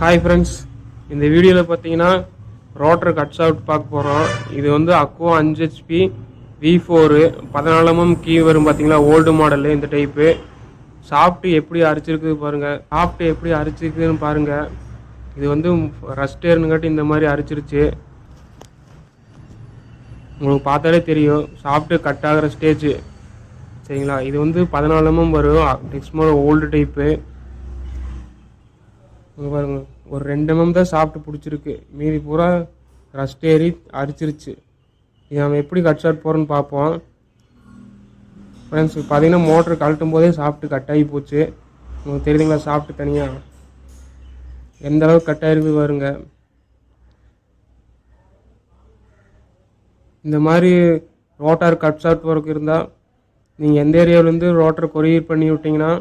Hi friends இந்த வீடியோவில் பார்த்தீங்கன்னா ரோட்டர் கட்ஸ் அவுட் பார்க்க போகிறோம் இது வந்து அக்கோ அஞ்சு ஹெச்பி வி ஃபோரு பதினாலமும் கீ வரும் பார்த்தீங்களா ஓல்டு மாடலு இந்த டைப்பு சாப்பிட்டு எப்படி அரிச்சிருக்குது பாருங்கள் சாப்பிட்டு எப்படி அரிச்சிருக்குதுன்னு பாருங்கள் இது வந்து ரஸ்டேருங்காட்டி இந்த மாதிரி அரிச்சிருச்சு. உங்களுக்கு பார்த்தாலே தெரியும் சாப்பிட்டு கட் ஆகிற ஸ்டேஜ் சரிங்களா? இது வந்து பதினாலமும் வரும். நெக்ஸ்ட் மாடல் ஓல்டு டைப்பு இங்க பாருங்க. ஒரு ரெண்டு எம்எம் தான் சாப்பிட்டு பிடிச்சிருக்கு. மீதி பூரா ரஸ்ட் ஏறி அரிச்சிருச்சு. இது நம்ம எப்படி கட் ஷாட் போகிறோன்னு பார்ப்போம் ஃப்ரெண்ட்ஸ் பார்த்தீங்கன்னா மோட்டர் கழட்டும் போதே சாப்பிட்டு கட் ஆகி போச்சு. உங்களுக்கு தெரியுதுங்களா சாப்பிட்டு தனியாக எந்த அளவுக்கு கட் ஆகிருக்கு பாருங்க. இந்த மாதிரி ரோட்டார் கட் ஷாட் ஒர்க் இருந்தால் நீங்கள் எந்த ஏரியாவிலேருந்து ரோட்டர் கொரியர் பண்ணி விட்டிங்கன்னா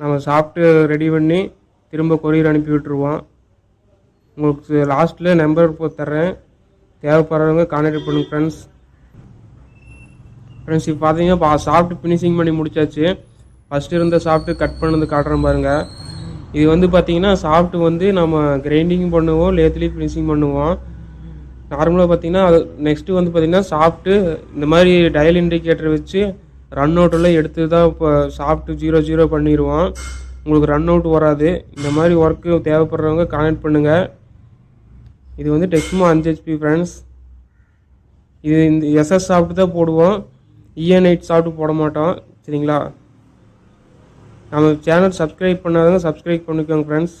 நம்ம சாப்பிட்டு ரெடி பண்ணி திரும்ப கொரியர் அனுப்பி விட்டுருவோம் உங்களுக்கு லாஸ்ட்டில் நம்பர் போ தர்றேன். தேவைப்படுறவங்க கான்டாக்ட் பண்ணுங்க ஃப்ரெண்ட்ஸ் ஃப்ரெண்ட்ஸ் இப்போ பார்த்தீங்கன்னா பா சாப்பிட்டு ஃபினிஷிங் பண்ணி முடிச்சாச்சு. ஃபஸ்ட்டு இருந்த சாப்பிட்டு கட் பண்ணது காட்டுறேன் பாருங்கள் இது வந்து பார்த்தீங்கன்னா சாப்பிட்டு வந்து நம்ம கிரைண்டிங் பண்ணுவோம் லேத்துலேயும் ஃபினிஷிங் பண்ணுவோம். நார்மலாக பார்த்தீங்கன்னா நெக்ஸ்ட்டு வந்து பார்த்தீங்கன்னா சாப்பிட்டு இந்த மாதிரி டயல் இண்டிகேட்டர் வச்சு ரன் அவுட்டெல்லாம் எடுத்து தான் இப்போ சாப்பிட்டு ஜீரோ ஜீரோ பண்ணிடுவோம் உங்களுக்கு ரன் அவுட் வராது. இந்த மாதிரி ஒர்க்கு தேவைப்படுறவங்க கான்டாக்ட் பண்ணுங்கள் இது வந்து டெக்ஸ்மோ அஞ்சு ஹெச்பி ஃப்ரெண்ட்ஸ் இது இந்த எஸ்எஸ் சாப்பிட்டு தான் போடுவோம். இஎன் எயிட் சாப்பிட்டு போட மாட்டோம். சரிங்களா? நம்ம சேனல் சப்ஸ்கிரைப் பண்ணாதவங்க சப்ஸ்கிரைப் பண்ணிக்கோங்க ஃப்ரெண்ட்ஸ்